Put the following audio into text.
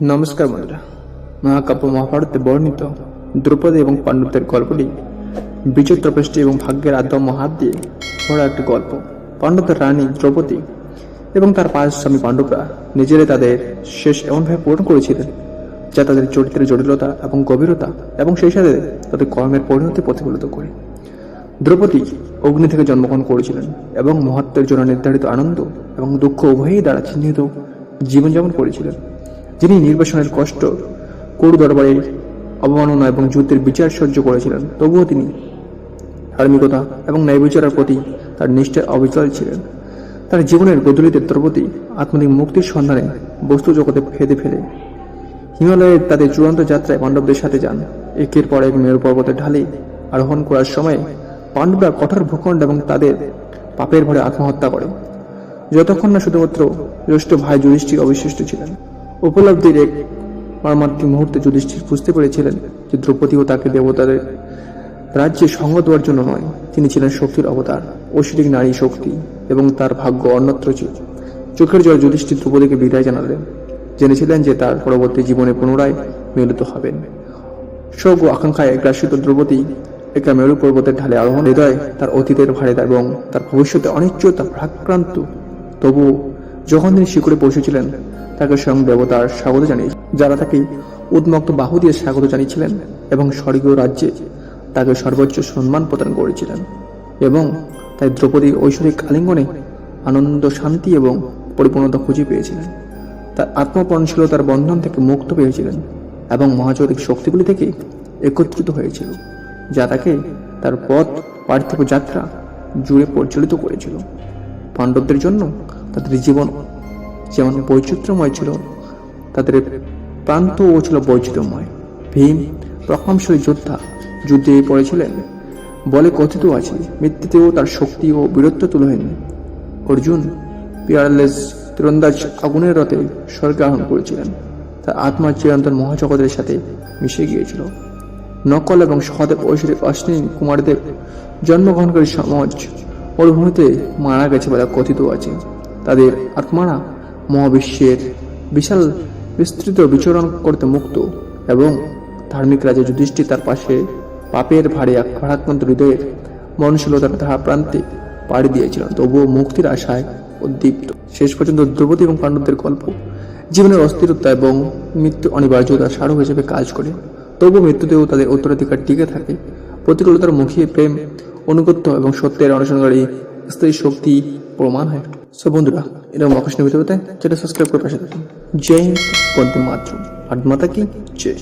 নমস্কার বন্ধুরা, মহাকাব্য মহাভারতে বর্ণিত দ্রৌপদী এবং পাণ্ডবদের গল্পটি বিচিত্র পৃষ্টি এবং ভাগ্যের আদ্যম হাত দিয়ে ভরা একটি গল্প। পাণ্ডবদের রানী দ্রৌপদী এবং তার পাঁচ স্বামী পাণ্ডবরা নিজেরাই তাদের শেষ এমনভাবে পূরণ করেছিলেন, যা তাদের চরিত্রের জটিলতা এবং গভীরতা এবং সেই সাথে তাদের কর্মের পরিণতি প্রতিফলিত করে। দ্রৌপদী অগ্নি থেকে জন্মগ্রহণ করেছিলেন এবং মহত্বের জন্য নির্ধারিত আনন্দ এবং দুঃখ উভয়ই দ্বারা চিহ্নিত জীবনযাপন করেছিলেন। যিনি নির্বাসনের কষ্ট করু দরবারের অবমাননা এবং যুদ্ধের বিচার সহ্য করেছিলেন, তবুও তিনি ধার্মিকতা এবং ন্যায় বিচারের প্রতি তার নিষ্ঠায় অবিচল ছিলেন। তার জীবনের গদলিতে দ্রৌপদী আত্মনিক মুক্তির সন্ধানে বস্তু জগতে ফেদে ফেলে। হিমালয়ের তাদের চূড়ান্ত যাত্রায় পাণ্ডবদের সাথে যান। একের পর এক মেরু পর্বতের ঢালে আরোহণ করার সময় পাণ্ডবরা কঠোর ভূখণ্ড এবং তাদের পাপের ভরে আত্মহত্যা করে। যতক্ষণ না শুধুমাত্র জ্যেষ্ঠ ভাই যুধিষ্ঠির অবশিষ্ট ছিলেন। উপলব্ধির এক মর্মান্তিক মুহূর্তে যুধিষ্ঠির বুঝতে পেরেছিলেন যে দ্রৌপদী ও তাকে দেবতাদের রাজ্যে সঙ্গ দেওয়ার জন্য নয়, তিনি ছিলেন শক্তির অবতার, ঐশ্বরিক নারী শক্তি এবং তার ভাগ্য অন্যত্র ছিল। চোখের জল যুধিষ্ঠির দ্রৌপদীকে বিদায় জানালেন। জেনেছিলেন যে তার পরবর্তী জীবনে পুনরায় মিলিত হবেন। শোক ও আকাঙ্ক্ষায় গ্রাসিত দ্রৌপদী একটা মেরু পর্বতের ঢালে আরোহণ হৃদয় তার অতীতের ভারে এবং তার ভবিষ্যতে অনিশ্চয়তা ভাক্রান্ত তবু যখন তিনি শিকড়ে পৌঁছেছিলেন, তাকে স্বয়ং দেবতার স্বাগত জানিয়ে যারা তাকে উন্মুক্ত বাহু দিয়ে স্বাগত জানিয়েছিলেন এবং স্বর্গীয় রাজ্যে তাকে সর্বোচ্চ সম্মান প্রদান করেছিলেন এবং তাই দ্রৌপদীর ঐশ্বরিক আলিঙ্গনে আনন্দ, শান্তি এবং পরিপূর্ণতা খুঁজে পেয়েছিলেন। তার আত্মপণশীলতার বন্ধন থেকে মুক্ত পেয়েছিলেন এবং মহাজৈবিক শক্তিগুলি থেকে একত্রিত হয়েছিল, যা তাকে তার পথ, পার্থিব যাত্রা জুড়ে পরিচালিত করেছিল। পাণ্ডবদের জন্য তাদের জীবন যেমন বৈচিত্র্যময় ছিল, তাদের প্রান্তও ছিল বৈচিত্র্যময়। ভীম প্রকামশালী যোদ্ধা, যুদ্ধে পড়েছিলেন। বলে কথিত আছে, মৃত্যুতেও তার শক্তি ও বীরত্ব তুলহীন অর্জুন, পিয়ারলেস তীরন্দাজ আগুনের রথে স্বর্গে আহরণ করেছিলেন। তার আত্মা চিরন্তন মহাজগতের সাথে মিশে গিয়েছিল। নকল এবং সহদেব ঐশ্বরিক অশ্বিনী কুমারদেব জন্মগ্রহণকারী সমাজ মরুভূমিতে মারা গেছে বলে কথিত আছে। তাদের আত্মারা মহাবিশ্বের বিশাল বিস্তৃত বিচরণ করতে মুক্ত এবং ধার্মিক রাজা যুধিষ্ঠির তার পাশে পাপের ভারে ভারাক্রান্ত হৃদয়ের মনশীলতার তাহা প্রান্তে পাড়ি দিয়েছিলেন। তবুও মুক্তির আশায় উদ্দীপ্ত। শেষ পর্যন্ত দ্রৌপদী এবং পাণ্ডবদের গল্প, জীবনের অস্থিরতা এবং মৃত্যু অনিবার্যতা স্মারক হিসেবে কাজ করে। তবু মৃত্যুতেও তাদের উত্তরাধিকার টিকে থাকে। প্রতিকূলতার মুখে প্রেম, অনুগত্য এবং সত্যের অনুসরণকারী স্ত্রী শক্তি প্রমাণ হয়। সো বন্ধুরা, এরকম আকর্ষণীয় ভিডিওতে যেটা সাবস্ক্রাইব করে পাশে থাকুন। জয় হিন্দ, বন্দে মাতৃ আর মাতা কি? জয়